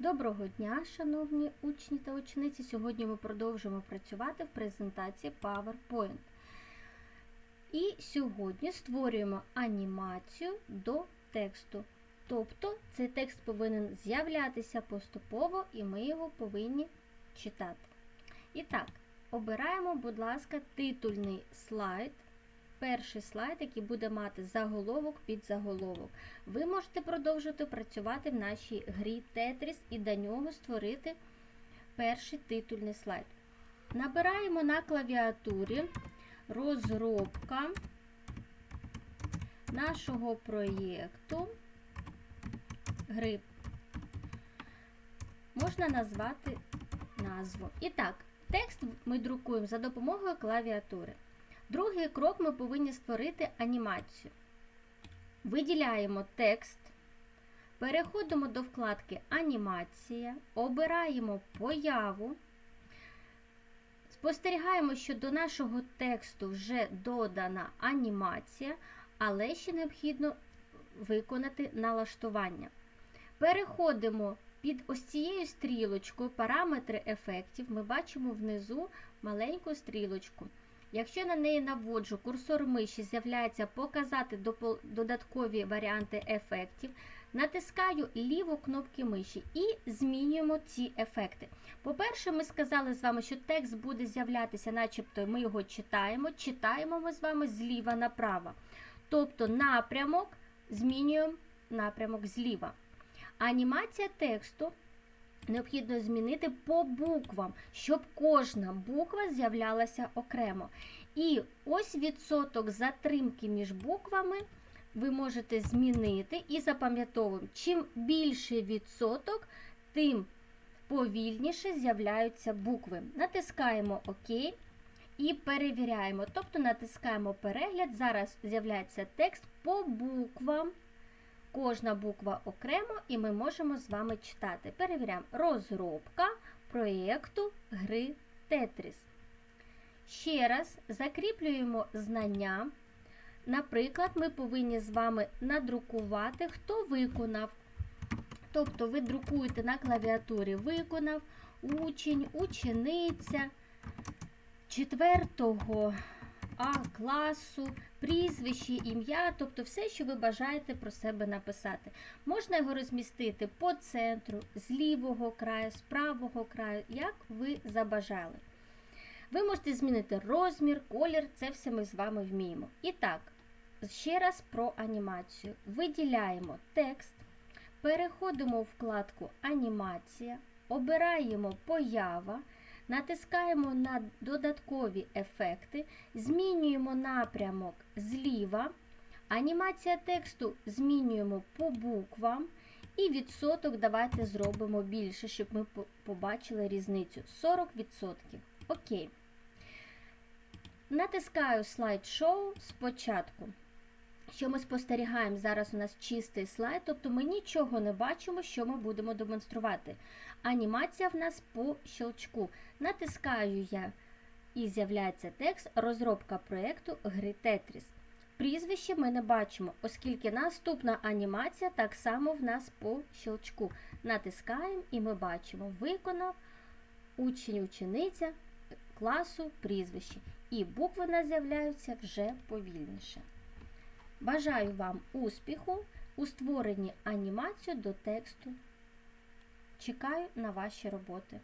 Доброго дня, шановні учні та учениці. Сьогодні ми продовжимо працювати в презентації PowerPoint. І сьогодні створюємо анімацію до тексту. Тобто цей текст повинен з'являтися поступово і ми його повинні читати. І так, обираємо, будь ласка, титульний слайд. Перший слайд, який буде мати заголовок під заголовок. Ви можете продовжити працювати в нашій грі Tetris і до нього створити перший титульний слайд. Набираємо на клавіатурі розробка нашого проєкту гри. Можна назвати назву. І так, текст ми друкуємо за допомогою клавіатури. Другий крок ми повинні створити анімацію. Виділяємо текст, переходимо до вкладки Анімація, обираємо появу. Спостерігаємо, що до нашого тексту вже додана анімація, але ще необхідно виконати налаштування. Переходимо під ось цією стрілочкою параметри ефектів. Ми бачимо внизу маленьку стрілочку. Якщо на неї наводжу курсор миші, з'являється показати додаткові варіанти ефектів, натискаю ліву кнопки миші і змінюємо ці ефекти. По-перше, ми сказали з вами, що текст буде з'являтися, начебто ми його читаємо. Читаємо ми з вами зліва направо. Тобто напрямок змінюємо напрямок зліва. Анімація тексту необхідно змінити по буквам, щоб кожна буква з'являлася окремо. І ось відсоток затримки між буквами ви можете змінити і запам'ятовуємо, чим більший відсоток, тим повільніше з'являються букви. Натискаємо ОК. І перевіряємо, тобто натискаємо перегляд. Зараз з'являється текст по буквам. Кожна буква окремо, і ми можемо з вами читати. Перевіряємо розробка проєкту гри Тетріс. Ще раз закріплюємо знання. Наприклад, ми повинні з вами надрукувати, хто виконав. Тобто, ви друкуєте на клавіатурі виконав, учень, учениця 4 А класу, прізвище, ім'я, тобто все, що ви бажаєте про себе написати. Можна його розмістити по центру, з лівого краю, з правого краю, як ви забажали. Ви можете змінити розмір, колір, це все ми з вами вміємо. І так, ще раз про анімацію. Виділяємо текст, переходимо у вкладку Анімація, обираємо Поява. Натискаємо на додаткові ефекти, змінюємо напрямок зліва, анімація тексту змінюємо по буквам. І відсоток давайте зробимо більше, щоб ми побачили різницю. 40%. Окей. Натискаю слайд-шоу спочатку. Що ми спостерігаємо, зараз у нас чистий слайд, тобто ми нічого не бачимо, що ми будемо демонструвати. Анімація в нас по щелчку. Натискаю я і з'являється текст розробка проєкту гри Тетріс. Прізвище ми не бачимо, оскільки наступна анімація так само в нас по щелчку. Натискаємо і ми бачимо виконав учень, учениця класу прізвище. І букви у нас з'являються вже повільніше. Бажаю вам успіху у створенні анімації до тексту. Чекаю на ваші роботи.